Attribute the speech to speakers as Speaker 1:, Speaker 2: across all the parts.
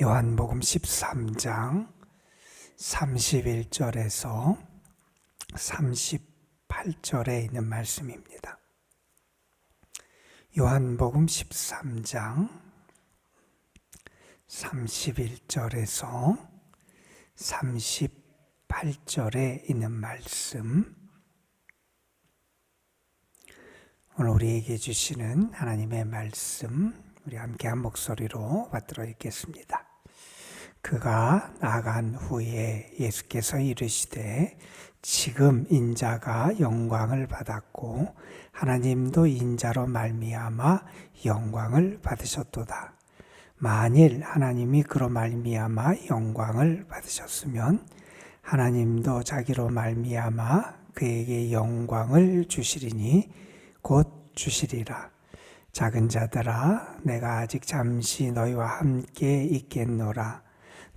Speaker 1: 요한복음 13장 31절에서 38절에 있는 말씀입니다. 요한복음 13장 31절에서 38절에 있는 말씀 오늘 우리에게 주시는 하나님의 말씀 우리 함께 한 목소리로 받들어 읽겠습니다. 그가 나간 후에 예수께서 이르시되 지금 인자가 영광을 받았고 하나님도 인자로 말미암아 영광을 받으셨도다. 만일 하나님이 그로 말미암아 영광을 받으셨으면 하나님도 자기로 말미암아 그에게 영광을 주시리니 곧 주시리라. 작은 자들아 내가 아직 잠시 너희와 함께 있겠노라.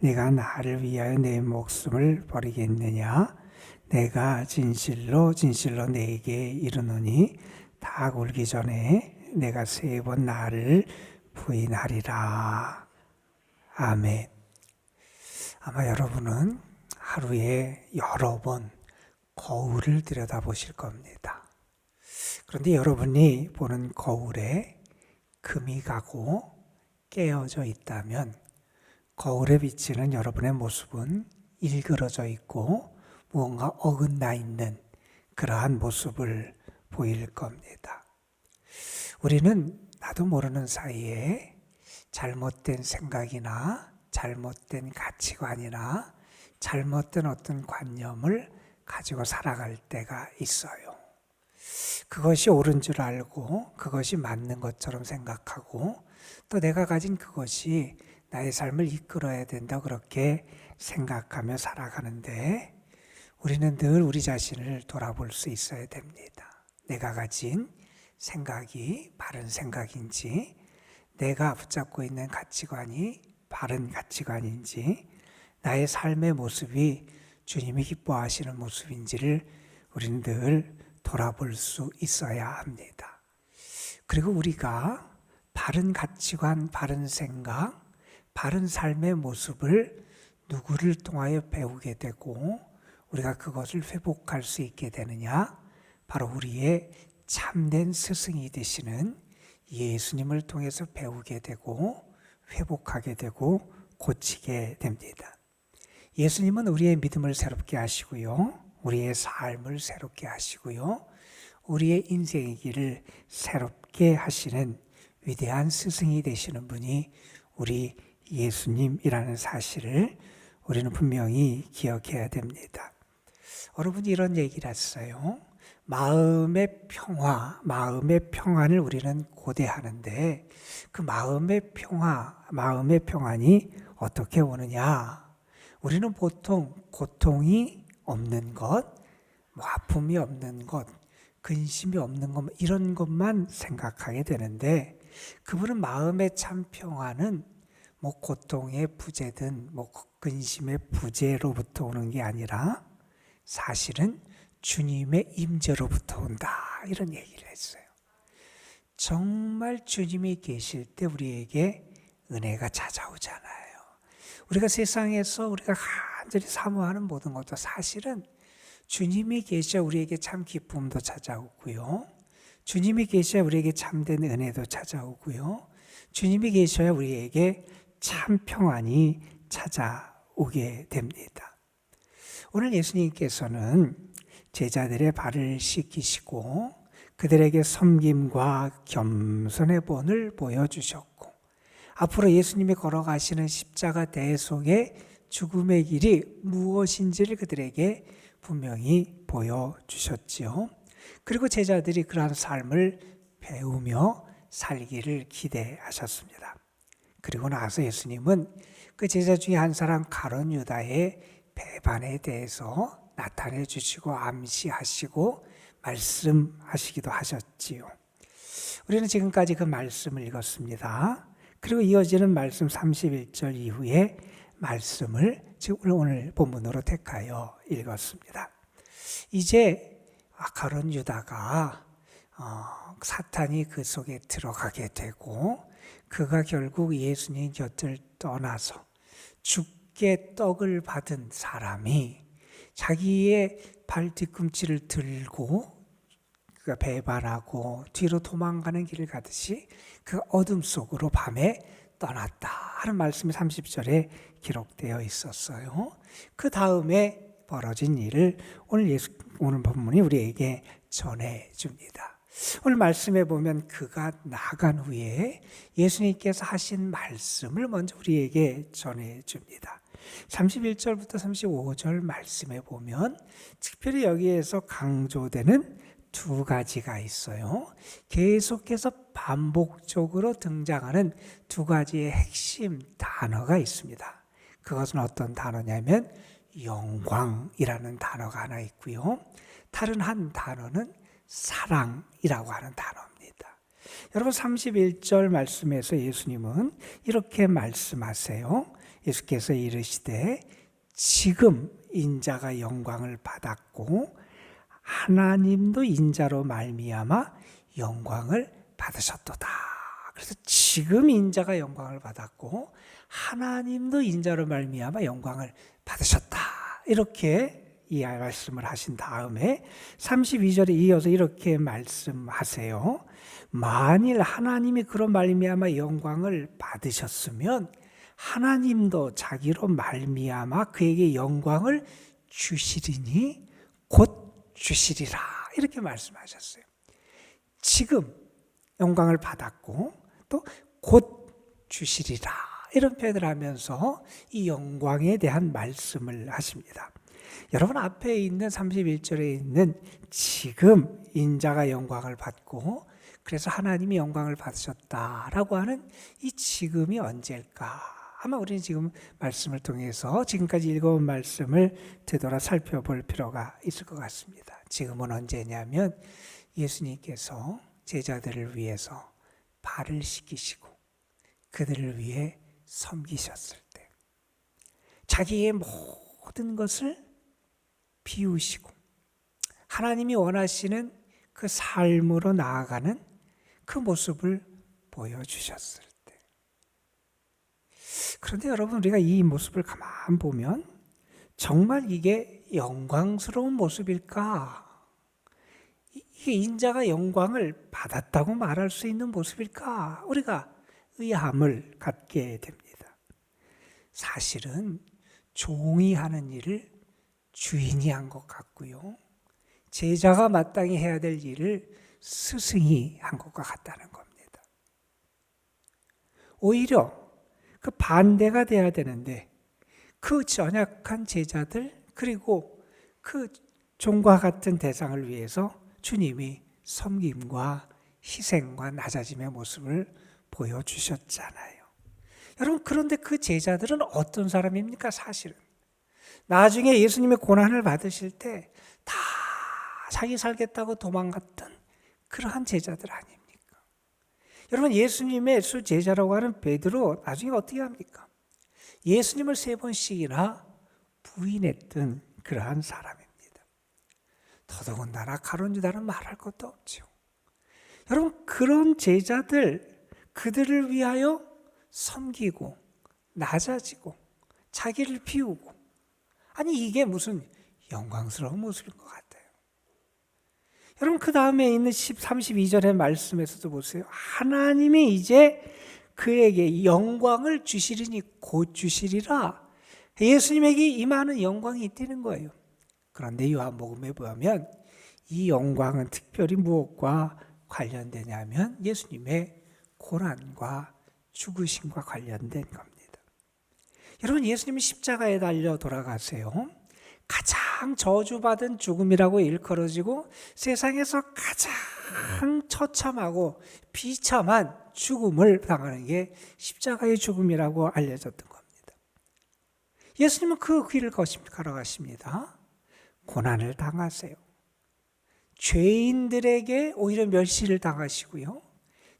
Speaker 1: 내가 나를 위하여 내 목숨을 버리겠느냐? 내가 진실로 진실로 내게 이르노니 다 굴기 전에 내가 세 번 나를 부인하리라. 아멘. 아마 여러분은 하루에 여러 번 거울을 들여다보실 겁니다. 그런데 여러분이 보는 거울에 금이 가고 깨어져 있다면 거울에 비치는 여러분의 모습은 일그러져 있고 무언가 어긋나 있는 그러한 모습을 보일 겁니다. 우리는 나도 모르는 사이에 잘못된 생각이나 잘못된 가치관이나 잘못된 어떤 관념을 가지고 살아갈 때가 있어요. 그것이 옳은 줄 알고 그것이 맞는 것처럼 생각하고 또 내가 가진 그것이 나의 삶을 이끌어야 된다 그렇게 생각하며 살아가는데 우리는 늘 우리 자신을 돌아볼 수 있어야 됩니다. 내가 가진 생각이 바른 생각인지 내가 붙잡고 있는 가치관이 바른 가치관인지 나의 삶의 모습이 주님이 기뻐하시는 모습인지를 우리는 늘 돌아볼 수 있어야 합니다. 그리고 우리가 바른 가치관, 바른 생각, 바른 삶의 모습을 누구를 통하여 배우게 되고 우리가 그것을 회복할 수 있게 되느냐? 바로 우리의 참된 스승이 되시는 예수님을 통해서 배우게 되고 회복하게 되고 고치게 됩니다. 예수님은 우리의 믿음을 새롭게 하시고요. 우리의 삶을 새롭게 하시고요. 우리의 인생의 길을 새롭게 하시는 위대한 스승이 되시는 분이 우리 예수님이라는 사실을 우리는 분명히 기억해야 됩니다. 여러분이 이런 얘기를 했어요. 마음의 평화, 마음의 평안을 우리는 고대하는데 그 마음의 평화, 마음의 평안이 어떻게 오느냐? 우리는 보통 고통이 없는 것, 뭐 아픔이 없는 것, 근심이 없는 것, 이런 것만 생각하게 되는데 그분은 마음의 참 평화는 뭐 고통의 부재든 뭐 근심의 부재로부터 오는 게 아니라 사실은 주님의 임재로부터 온다 이런 얘기를 했어요. 정말 주님이 계실 때 우리에게 은혜가 찾아오잖아요. 우리가 세상에서 우리가 간절히 사모하는 모든 것도 사실은 주님이 계셔 우리에게 참 기쁨도 찾아오고요. 주님이 계셔야 우리에게 참된 은혜도 찾아오고요. 주님이 계셔야 우리에게 참 평안이 찾아오게 됩니다. 오늘 예수님께서는 제자들의 발을 씻기시고 그들에게 섬김과 겸손의 본을 보여주셨고 앞으로 예수님이 걸어가시는 십자가 대속의 죽음의 길이 무엇인지를 그들에게 분명히 보여주셨지요. 그리고 제자들이 그러한 삶을 배우며 살기를 기대하셨습니다. 그리고 나서 예수님은 그 제자 중에 한 사람 가론 유다의 배반에 대해서 나타내 주시고 암시하시고 말씀하시기도 하셨지요. 우리는 지금까지 그 말씀을 읽었습니다. 그리고 이어지는 말씀 31절 이후에 말씀을 지금 오늘 본문으로 택하여 읽었습니다. 이제 가론 유다가 어, 사탄이 그 속에 들어가게 되고 그가 결국 예수님 곁을 떠나서 죽게 떡을 받은 사람이 자기의 발 뒤꿈치를 들고 그가 배반하고 뒤로 도망가는 길을 가듯이 그 어둠 속으로 밤에 떠났다 하는 말씀이 30절에 기록되어 있었어요. 그 다음에 벌어진 일을 오늘 예수 오늘 본문이 우리에게 전해 줍니다. 오늘 말씀에 보면 그가 나간 후에 예수님께서 하신 말씀을 먼저 우리에게 전해 줍니다. 31절부터 35절 말씀에 보면 특별히 여기에서 강조되는 두 가지가 있어요. 계속해서 반복적으로 등장하는 두 가지의 핵심 단어가 있습니다. 그것은 어떤 단어냐면 영광이라는 단어가 하나 있고요. 다른 한 단어는 사랑이라고 하는 단어입니다. 여러분 31절 말씀에서 예수님은 이렇게 말씀하세요. 예수께서 이르시되 지금 인자가 영광을 받았고 하나님도 인자로 말미암아 영광을 받으셨도다. 그래서 지금 인자가 영광을 받았고 하나님도 인자로 말미암아 영광을 받으셨다. 이렇게 이 말씀을 하신 다음에 32절에 이어서 이렇게 말씀하세요. 만일 하나님이 그런 말미암아 영광을 받으셨으면 하나님도 자기로 말미암아 그에게 영광을 주시리니 곧 주시리라 이렇게 말씀하셨어요. 지금 영광을 받았고 또 곧 주시리라 이런 표현을 하면서 이 영광에 대한 말씀을 하십니다. 여러분 앞에 있는 31절에 있는 지금 인자가 영광을 받고 그래서 하나님이 영광을 받으셨다라고 하는 이 지금이 언제일까? 아마 우리는 지금 말씀을 통해서 지금까지 읽어온 말씀을 되돌아 살펴볼 필요가 있을 것 같습니다. 지금은 언제냐면 예수님께서 제자들을 위해서 발을 씻기시고 그들을 위해 섬기셨을 때 자기의 모든 것을 비우시고 하나님이 원하시는 그 삶으로 나아가는 그 모습을 보여주셨을 때. 그런데 여러분, 우리가 이 모습을 가만 보면 정말 이게 영광스러운 모습일까? 이게 인자가 영광을 받았다고 말할 수 있는 모습일까? 우리가 의함을 갖게 됩니다. 사실은 종이 하는 일을 주인이 한 것 같고요. 제자가 마땅히 해야 될 일을 스승이 한 것과 같다는 겁니다. 오히려 그 반대가 돼야 되는데 그 전약한 제자들 그리고 그 종과 같은 대상을 위해서 주님이 섬김과 희생과 낮아짐의 모습을 보여주셨잖아요. 여러분, 그런데 그 제자들은 어떤 사람입니까, 사실은? 나중에 예수님의 고난을 받으실 때 다 자기 살겠다고 도망갔던 그러한 제자들 아닙니까? 여러분, 예수님의 수 제자라고 하는 베드로 나중에 어떻게 합니까? 예수님을 세 번씩이나 부인했던 그러한 사람입니다. 더더군다나 가론 유다는 말할 것도 없죠. 여러분, 그런 제자들, 그들을 위하여 섬기고, 낮아지고, 자기를 비우고, 아니, 이게 무슨 영광스러운 모습인 것 같아요. 여러분, 그 다음에 있는 10, 32절의 말씀에서도 보세요. 하나님이 이제 그에게 영광을 주시리니 곧 주시리라. 예수님에게 임하는 영광이 있다는 거예요. 그런데 요한복음에 보면 이 영광은 특별히 무엇과 관련되냐면 예수님의 고난과 죽으심과 관련된 겁니다. 여러분 예수님이 십자가에 달려 돌아가세요. 가장 저주받은 죽음이라고 일컬어지고 세상에서 가장 처참하고 비참한 죽음을 당하는 게 십자가의 죽음이라고 알려졌던 겁니다. 예수님은 그 길을 걸어 가십니다. 고난을 당하세요. 죄인들에게 오히려 멸시를 당하시고요.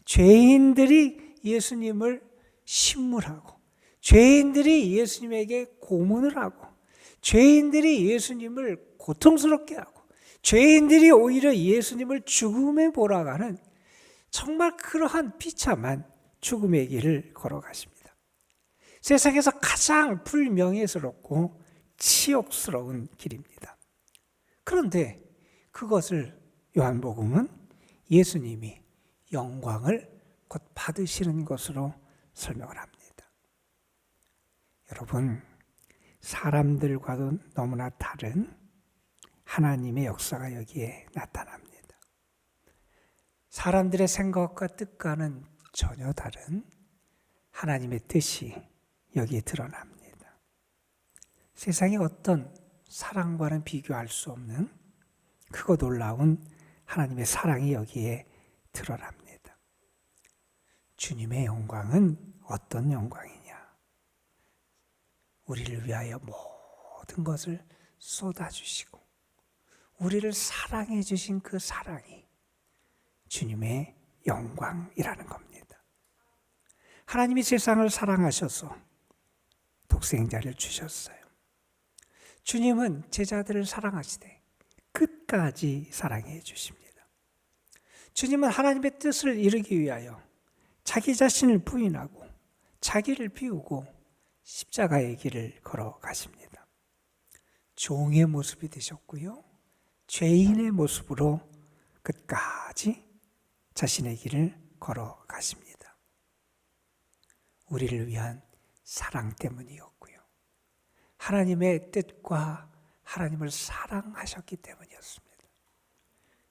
Speaker 1: 죄인들이 예수님을 신물하고 죄인들이 예수님에게 고문을 하고 죄인들이 예수님을 고통스럽게 하고 죄인들이 오히려 예수님을 죽음에 몰아가는 정말 그러한 비참한 죽음의 길을 걸어가십니다. 세상에서 가장 불명예스럽고 치욕스러운 길입니다. 그런데 그것을 요한복음은 예수님이 영광을 곧 받으시는 것으로 설명을 합니다. 여러분, 사람들과도 너무나 다른 하나님의 역사가 여기에 나타납니다. 사람들의 생각과 뜻과는 전혀 다른 하나님의 뜻이 여기에 드러납니다. 세상의 어떤 사랑과는 비교할 수 없는 크고 놀라운 하나님의 사랑이 여기에 드러납니다. 주님의 영광은 어떤 영광이냐? 우리를 위하여 모든 것을 쏟아주시고 우리를 사랑해 주신 그 사랑이 주님의 영광이라는 겁니다. 하나님이 세상을 사랑하셔서 독생자를 주셨어요. 주님은 제자들을 사랑하시되 끝까지 사랑해 주십니다. 주님은 하나님의 뜻을 이루기 위하여 자기 자신을 부인하고 자기를 비우고 십자가의 길을 걸어가십니다. 종의 모습이 되셨고요. 죄인의 모습으로 끝까지 자신의 길을 걸어가십니다. 우리를 위한 사랑 때문이었고요. 하나님의 뜻과 하나님을 사랑하셨기 때문이었습니다.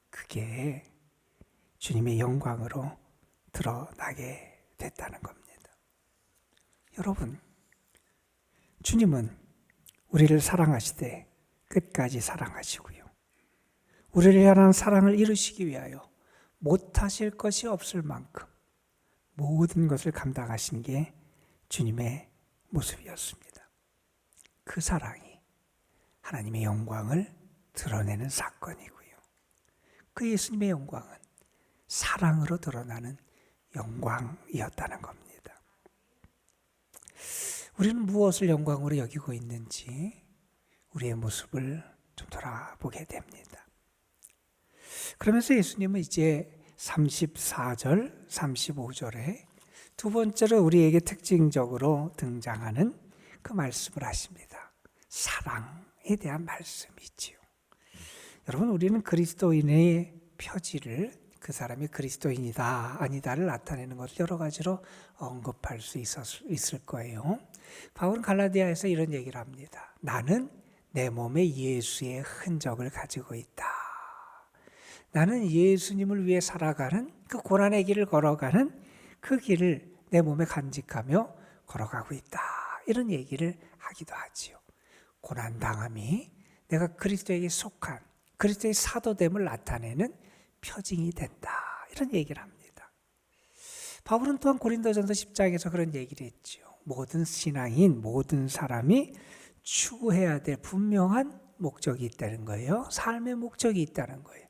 Speaker 1: 그게 주님의 영광으로 드러나게 됐다는 겁니다. 여러분, 주님은 우리를 사랑하시되 끝까지 사랑하시고요. 우리를 향한 사랑을 이루시기 위하여 못하실 것이 없을 만큼 모든 것을 감당하신 게 주님의 모습이었습니다. 그 사랑이 하나님의 영광을 드러내는 사건이고요. 그 예수님의 영광은 사랑으로 드러나는 영광이었다는 겁니다. 우리는 무엇을 영광으로 여기고 있는지 우리의 모습을 좀 돌아보게 됩니다. 그러면서 예수님은 이제 34절, 35절에 두 번째로 우리에게 특징적으로 등장하는 그 말씀을 하십니다. 사랑에 대한 말씀이지요. 여러분, 우리는 그리스도인의 표지를 그 사람이 그리스도인이다, 아니다를 나타내는 것을 여러 가지로 언급할 수 있을 거예요. 바울은 갈라디아에서 이런 얘기를 합니다. 나는 내 몸에 예수의 흔적을 가지고 있다. 나는 예수님을 위해 살아가는 그 고난의 길을 걸어가는 그 길을 내 몸에 간직하며 걸어가고 있다. 이런 얘기를 하기도 하지요. 고난 당함이 내가 그리스도에게 속한 그리스도의 사도됨을 나타내는 표징이 된다. 이런 얘기를 합니다. 바울은 또한 고린도전서 10장에서 그런 얘기를 했죠. 모든 신앙인, 모든 사람이 추구해야 될 분명한 목적이 있다는 거예요. 삶의 목적이 있다는 거예요.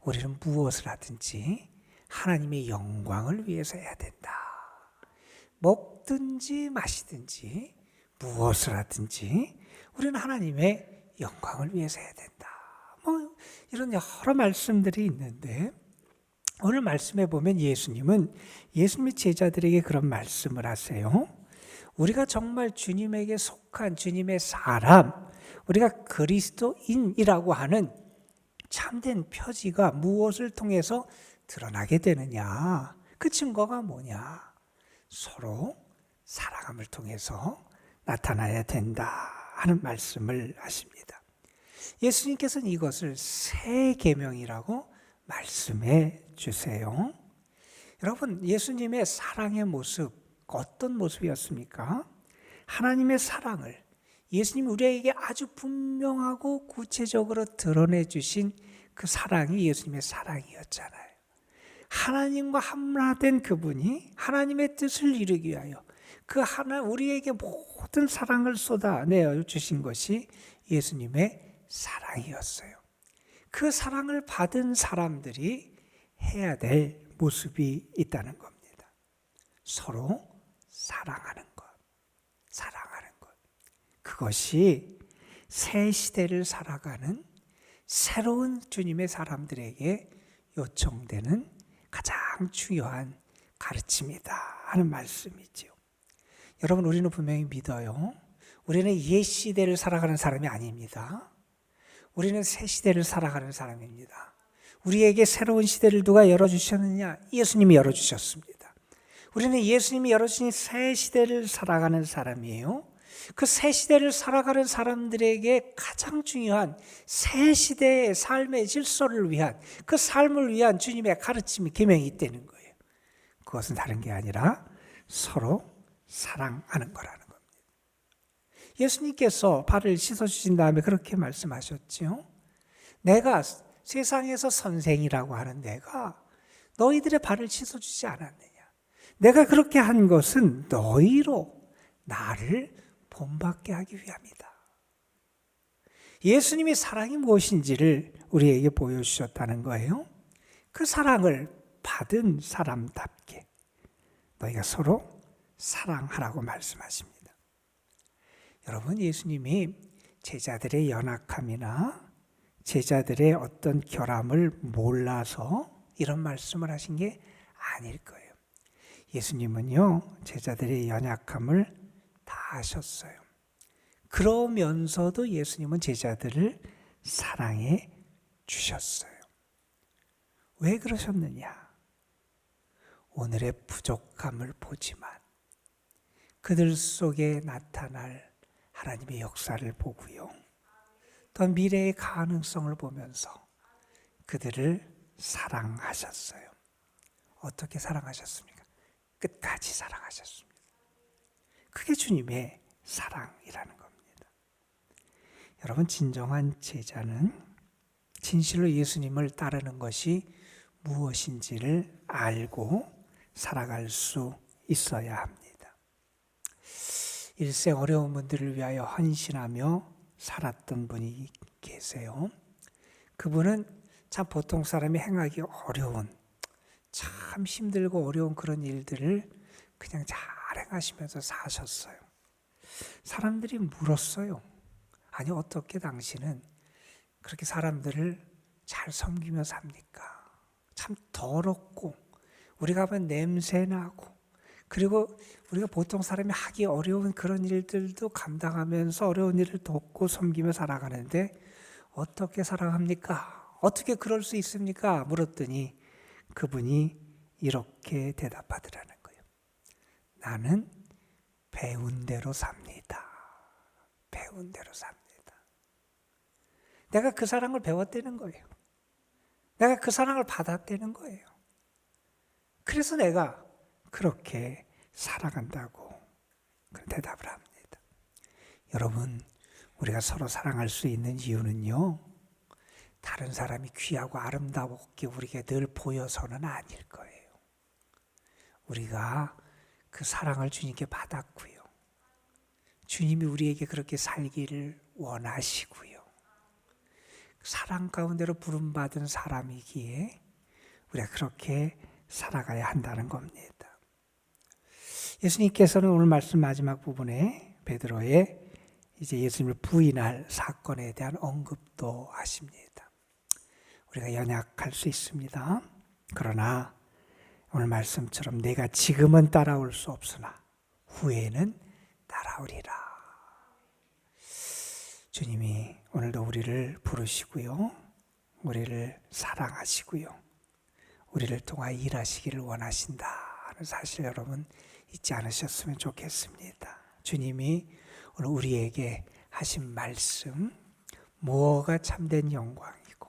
Speaker 1: 우리는 무엇을 하든지 하나님의 영광을 위해서 해야 된다. 먹든지 마시든지 무엇을 하든지 우리는 하나님의 영광을 위해서 해야 된다. 뭐 이런 여러 말씀들이 있는데 오늘 말씀에 보면 예수님은 예수님의 제자들에게 그런 말씀을 하세요. 우리가 정말 주님에게 속한 주님의 사람, 우리가 그리스도인이라고 하는 참된 표지가 무엇을 통해서 드러나게 되느냐? 그 증거가 뭐냐? 서로 사랑함을 통해서 나타나야 된다 하는 말씀을 하십니다. 예수님께서는 이것을 새 계명이라고 말씀해 주세요. 여러분, 예수님의 사랑의 모습 어떤 모습이었습니까? 하나님의 사랑을 예수님 우리에게 아주 분명하고 구체적으로 드러내 주신 그 사랑이 예수님의 사랑이었잖아요. 하나님과 하나된 그분이 하나님의 뜻을 이루기 위하여 그 하나 우리에게 모든 사랑을 쏟아내어 주신 것이 예수님의 사랑이었어요. 그 사랑을 받은 사람들이 해야 될 모습이 있다는 겁니다. 서로 사랑하는 것. 사랑하는 것. 그것이 새 시대를 살아가는 새로운 주님의 사람들에게 요청되는 가장 중요한 가르침이다 하는 말씀이지요. 여러분 우리는 분명히 믿어요. 우리는 옛 시대를 살아가는 사람이 아닙니다. 우리는 새 시대를 살아가는 사람입니다. 우리에게 새로운 시대를 누가 열어주셨느냐? 예수님이 열어주셨습니다. 우리는 예수님이 열어주신 새 시대를 살아가는 사람이에요. 그 새 시대를 살아가는 사람들에게 가장 중요한 새 시대의 삶의 질서를 위한 그 삶을 위한 주님의 가르침이 계명이 있다는 거예요. 그것은 다른 게 아니라 서로 사랑하는 거라는. 예수님께서 발을 씻어 주신 다음에 그렇게 말씀하셨지요. 내가 세상에서 선생이라고 하는 내가 너희들의 발을 씻어 주지 않았느냐? 내가 그렇게 한 것은 너희로 나를 본받게 하기 위함이다. 예수님이 사랑이 무엇인지를 우리에게 보여주셨다는 거예요. 그 사랑을 받은 사람답게 너희가 서로 사랑하라고 말씀하십니다. 여러분, 예수님이 제자들의 연약함이나 제자들의 어떤 결함을 몰라서 이런 말씀을 하신 게 아닐 거예요. 예수님은요, 제자들의 연약함을 다 아셨어요. 그러면서도 예수님은 제자들을 사랑해 주셨어요. 왜 그러셨느냐? 오늘의 부족함을 보지만 그들 속에 나타날 하나님의 역사를 보고요. 또 미래의 가능성을 보면서 그들을 사랑하셨어요. 어떻게 사랑하셨습니까? 끝까지 사랑하셨습니다. 그게 주님의 사랑이라는 겁니다. 여러분, 진정한 제자는 진실로 예수님을 따르는 것이 무엇인지를 알고 살아갈 수 있어야 합니다. 일생 어려운 분들을 위하여 헌신하며 살았던 분이 계세요. 그분은 참 보통 사람이 행하기 어려운 참 힘들고 어려운 그런 일들을 그냥 잘 행하시면서 사셨어요. 사람들이 물었어요. 아니 어떻게 당신은 그렇게 사람들을 잘 섬기며 삽니까? 참 더럽고 우리가 보면 냄새 나고 그리고 우리가 보통 사람이 하기 어려운 그런 일들도 감당하면서 어려운 일을 돕고 섬기며 살아가는데 어떻게 살아갑니까? 어떻게 그럴 수 있습니까? 물었더니 그분이 이렇게 대답하더라는 거예요. 나는 배운 대로 삽니다. 배운 대로 삽니다. 내가 그 사랑을 배웠다는 거예요. 내가 그 사랑을 받았다는 거예요. 그래서 내가 그렇게 살아간다고 대답을 합니다. 여러분, 우리가 서로 사랑할 수 있는 이유는요, 다른 사람이 귀하고 아름다웠게 우리에게 늘 보여서는 아닐 거예요. 우리가 그 사랑을 주님께 받았고요. 주님이 우리에게 그렇게 살기를 원하시고요. 사랑 가운데로 부름받은 사람이기에 우리가 그렇게 살아가야 한다는 겁니다. 예수님께서는 오늘 말씀 마지막 부분에 베드로의 이제 예수님을 부인할 사건에 대한 언급도 하십니다. 우리가 연약할 수 있습니다. 그러나 오늘 말씀처럼 내가 지금은 따라올 수 없으나 후에는 따라오리라. 주님이 오늘도 우리를 부르시고요. 우리를 사랑하시고요. 우리를 통하 일하시기를 원하신다 사실 여러분 잊지 않으셨으면 좋겠습니다. 주님이 오늘 우리에게 하신 말씀 뭐가 참된 영광이고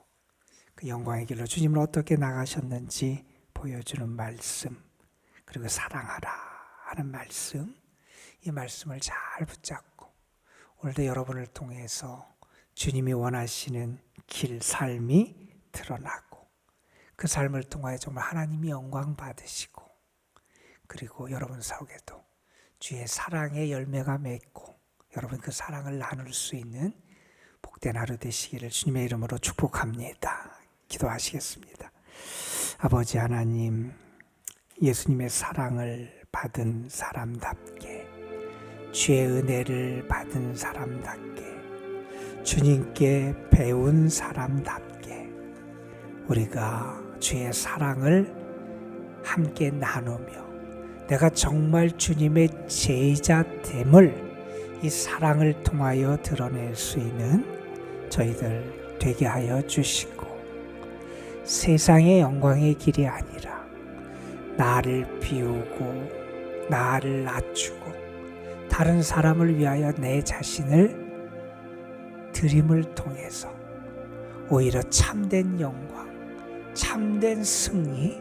Speaker 1: 그 영광의 길로 주님을 어떻게 나가셨는지 보여주는 말씀 그리고 사랑하라 하는 말씀 이 말씀을 잘 붙잡고 오늘도 여러분을 통해서 주님이 원하시는 길 삶이 드러나고 그 삶을 통하여 정말 하나님이 영광 받으시고 그리고 여러분 속에도 주의 사랑의 열매가 맺고 여러분 그 사랑을 나눌 수 있는 복된 하루 되시기를 주님의 이름으로 축복합니다. 기도하시겠습니다. 아버지 하나님, 예수님의 사랑을 받은 사람답게, 주의 은혜를 받은 사람답게, 주님께 배운 사람답게, 우리가 주의 사랑을 함께 나누며, 내가 정말 주님의 제자됨을 이 사랑을 통하여 드러낼 수 있는 저희들 되게 하여 주시고 세상의 영광의 길이 아니라 나를 비우고 나를 낮추고 다른 사람을 위하여 내 자신을 드림을 통해서 오히려 참된 영광, 참된 승리,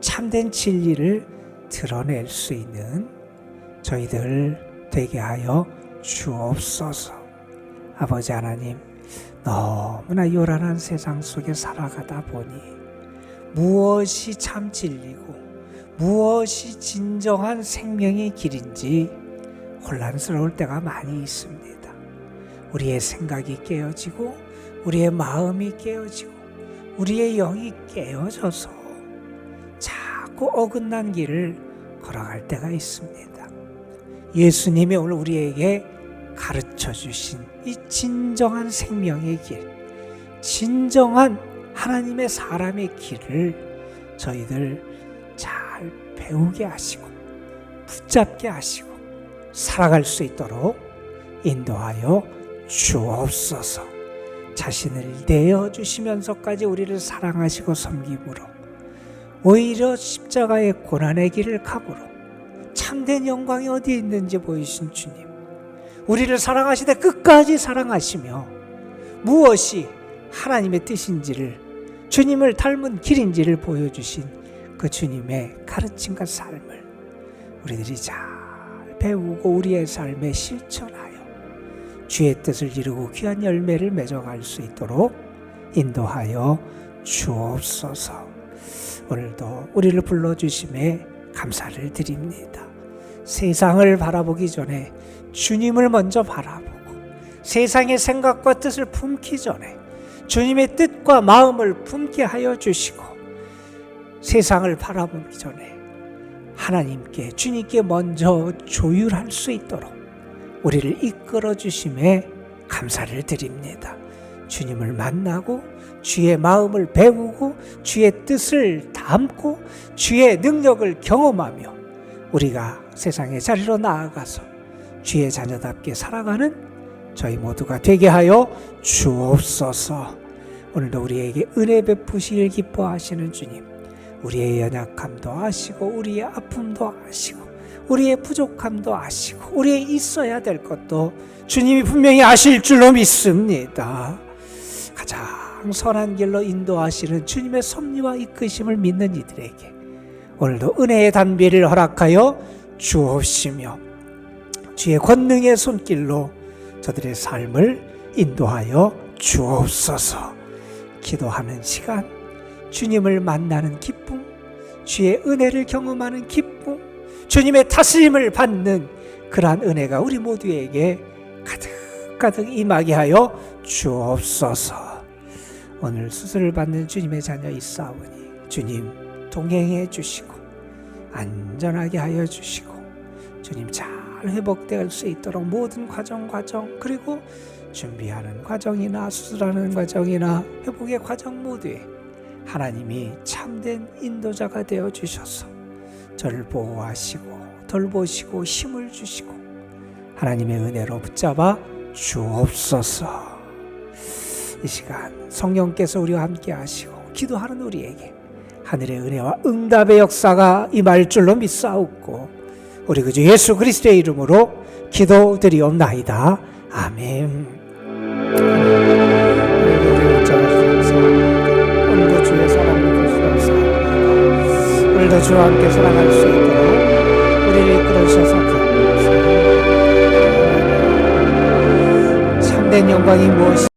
Speaker 1: 참된 진리를 드러낼 수 있는 저희들 되게 하여 주옵소서. 아버지 하나님, 너무나 요란한 세상 속에 살아가다 보니 무엇이 참 진리고 무엇이 진정한 생명의 길인지 혼란스러울 때가 많이 있습니다. 우리의 생각이 깨어지고 우리의 마음이 깨어지고 우리의 영이 깨어져서 자꾸 어긋난 길을 걸어갈 때가 있습니다. 예수님이 오늘 우리에게 가르쳐 주신 이 진정한 생명의 길, 진정한 하나님의 사람의 길을 저희들 잘 배우게 하시고 붙잡게 하시고 살아갈 수 있도록 인도하여 주옵소서. 자신을 내어 주시면서까지 우리를 사랑하시고 섬김으로 오히려 십자가의 고난의 길을 가으로 참된 영광이 어디에 있는지 보이신 주님. 우리를 사랑하시되 끝까지 사랑하시며 무엇이 하나님의 뜻인지를 주님을 닮은 길인지를 보여주신 그 주님의 가르침과 삶을 우리들이 잘 배우고 우리의 삶에 실천하여 주의 뜻을 이루고 귀한 열매를 맺어갈 수 있도록 인도하여 주옵소서. 오늘도 우리를 불러주심에 감사를 드립니다. 세상을 바라보기 전에 주님을 먼저 바라보고 세상의 생각과 뜻을 품기 전에 주님의 뜻과 마음을 품게 하여 주시고 세상을 바라보기 전에 하나님께 주님께 먼저 조율할 수 있도록 우리를 이끌어 주심에 감사를 드립니다. 주님을 만나고 주의 마음을 배우고 주의 뜻을 담고 주의 능력을 경험하며 우리가 세상의 자리로 나아가서 주의 자녀답게 살아가는 저희 모두가 되게 하여 주옵소서. 오늘도 우리에게 은혜 베푸시길 기뻐하시는 주님, 우리의 연약함도 아시고 우리의 아픔도 아시고 우리의 부족함도 아시고 우리의 있어야 될 것도 주님이 분명히 아실 줄로 믿습니다. 가 장 선한 길로 인도하시는 주님의 섭리와 이끄심을 믿는 이들에게 오늘도 은혜의 단비를 허락하여 주옵시며 주의 권능의 손길로 저들의 삶을 인도하여 주옵소서. 기도하는 시간 주님을 만나는 기쁨 주의 은혜를 경험하는 기쁨 주님의 타스림을 받는 그러한 은혜가 우리 모두에게 가득 가득 임하게 하여 주옵소서 오늘 수술을 받는 주님의 자녀 있사오니 주님 동행해 주시고 안전하게 하여 주시고 주님 잘 회복될 수 있도록 모든 과정 과정 그리고 준비하는 과정이나 수술하는 과정이나 회복의 과정 모두에 하나님이 참된 인도자가 되어 주셔서 저를 보호하시고 돌보시고 힘을 주시고 하나님의 은혜로 붙잡아 주옵소서. 이 시간 성령께서 우리와 함께 하시고 기도하는 우리에게 하늘의 은혜와 응답의 역사가 임할 줄로 믿사옵고 우리 그주 예수 그리스도의 이름으로 기도드리옵나이다. 아멘. 오늘도 주와 함께 살아갈 수 있도록 우리를 이끌어 주셔서 감사합니다. 참된 영광이 무엇이